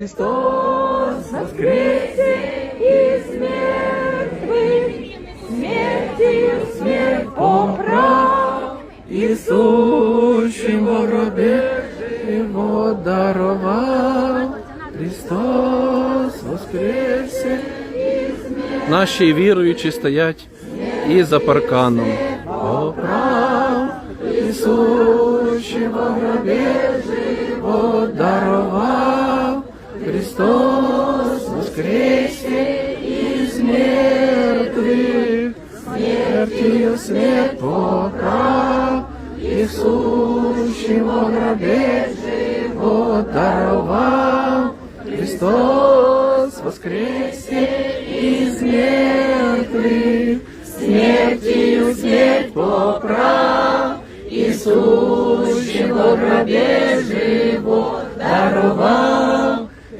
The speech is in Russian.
Христос воскресе из мертвых, смертью смерть поправ, и сущим во гробе его даровал. Христос воскресе Наші віруючі стоять і за парканом. Поправ, і сущим во гробе его даровал. Христос воскресе из мертвых, смертью смерть поправ, и сущего гробе его даровал. Христос воскресе из мертвых, смертью смерть поправ, и сущего гробе живо даровал.